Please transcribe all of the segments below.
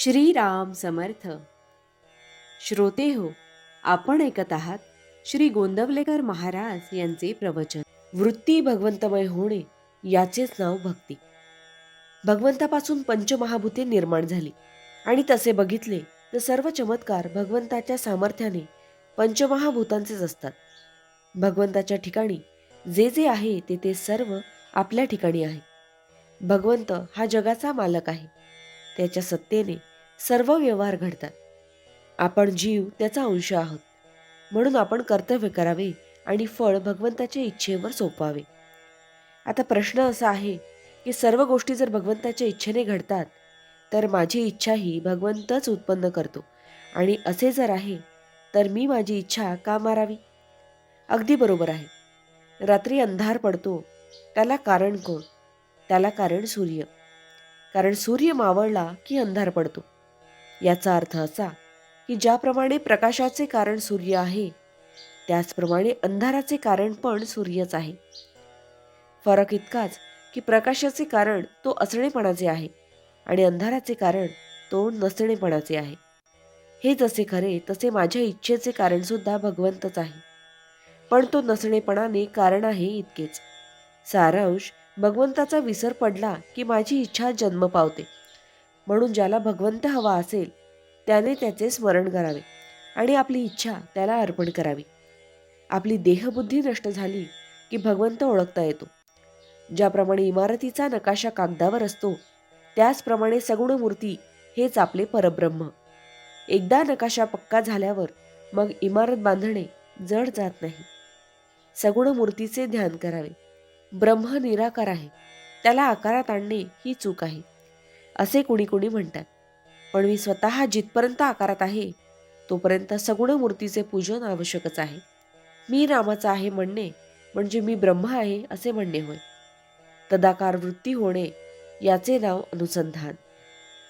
श्रीराम समर्थ. श्रोते हो आपण ऐकत आहात श्री गोंदवलेकर महाराज यांचे प्रवचन. वृत्ती भगवंतमय होणे याचेच नाव भक्ती. भगवंतापासून पंचमहाभूते निर्माण झाली आणि तसे बघितले तर सर्व चमत्कार भगवंताच्या सामर्थ्याने पंचमहाभूतांचेच असतात. भगवंताच्या ठिकाणी जे जे आहे ते ते सर्व आपल्या ठिकाणी आहे. भगवंत हा जगाचा मालक आहे. त्याच्या सत्तेने सर्व व्यवहार घडतात. आपण जीव त्याचा अंश आहोत. म्हणून आपण कर्तव्य करावे आणि फळ भगवंताच्या इच्छेवर सोपवावे. आता प्रश्न असा आहे की सर्व गोष्टी जर भगवंताच्या इच्छेने घडतात तर माझी इच्छा ही भगवंतच उत्पन्न करतो. आणि असे जर आहे तर मी माझी इच्छा का मारावी? अगदी बरोबर आहे. रात्री अंधार पडतो त्याला कारण कोण? त्याला कारण सूर्य. कारण सूर्य मावळला की अंधार पडतो. याचा अर्थ असा की ज्याप्रमाणे प्रकाशाचे कारण सूर्य आहे त्याचप्रमाणे अंधाराचे कारण पण सूर्यच आहे. फरक इतकाच की प्रकाशाचे कारण तो असणेपणाचे आहे आणि अंधाराचे कारण तो नसणेपणाचे आहे. हे जसे खरे तसे माझ्या इच्छेचे कारण सुद्धा भगवंतच आहे. पण तो नसणेपणाने कारण आहे इतकेच. सारांश भगवंताचा विसर पडला की माझी इच्छा जन्म पावते. म्हणून ज्याला भगवंत हवा असेल त्याने त्याचे स्मरण करावे आणि आपली इच्छा त्याला अर्पण करावी. आपली देहबुद्धी नष्ट झाली की भगवंत ओळखता येतो. ज्याप्रमाणे इमारतीचा नकाशा कागदावर असतो त्याचप्रमाणे सगुण मूर्ती हेच आपले परब्रह्म. एकदा नकाशा पक्का झाल्यावर मग इमारत बांधणे जड जात नाही. सगुण मूर्तीचे ध्यान करावे. ब्रह्म निराकार आहे. त्याला आकारात आणणे ही चूक आहे. असे कुणी कुणी म्हणतात. पण मी स्वतः जिथपर्यंत आकारात आहे तोपर्यंत सगुण मूर्तीचे पूजन आवश्यकच आहे. मी रामाचा आहे म्हणणे म्हणजे मी ब्रह्म आहे असे म्हणणे होय. तदाकार वृत्ती होणे याचे नाव अनुसंधान.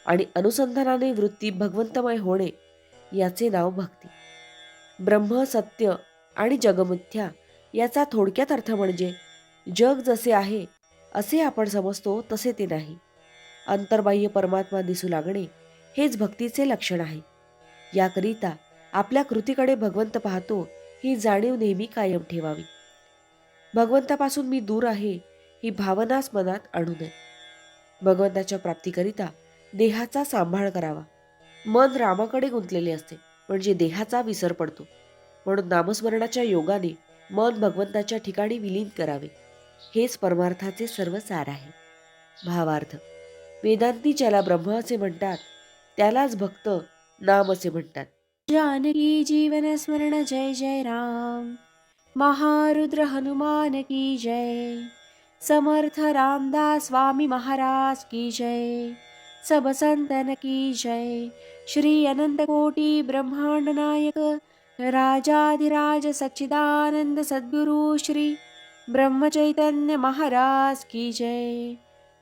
आणि अनुसंधानाने वृत्ती भगवंतमय होणे याचे नाव भक्ती. ब्रह्म सत्य आणि जगमिथ्या याचा थोडक्यात अर्थ म्हणजे जग जसे आहे असे आपण समजतो तसे ते नाही. अंतर्बाह्य परमात्मा दिसू लागणे हेच भक्तीचे लक्षण आहे. याकरिता आपल्या कृतीकडे भगवंत पाहतो ही जाणीव नेहमी कायम ठेवावी. भगवंतापासून मी दूर आहे ही भावनाच मनात आणू नये भगवंताच्या प्राप्तीकरिता देहाचा सांभाळ करावा. मन रामाकडे गुंतलेले असते म्हणजे देहाचा विसर पडतो. म्हणून नामस्मरणाच्या योगाने मन भगवंताच्या ठिकाणी विलीन करावे. हेच परमार्थाचे सर्व सार आहे. भावार्थ वेदांती ज्याला ब्रह्म असे म्हणतात त्यालाच भक्त नाम असे म्हणतात. जानकी जीवन स्मरण जय जय राम. महारुद्र हनुमान की जय. समर्थ रामदास स्वामी महाराज की जय. सब संतन की जय. श्री अनंत कोटी ब्रह्मांड नायक. राजाधिराज सच्चिदानंद सद्गुरु श्री ब्रह्मचैतन्य महाराज की जय.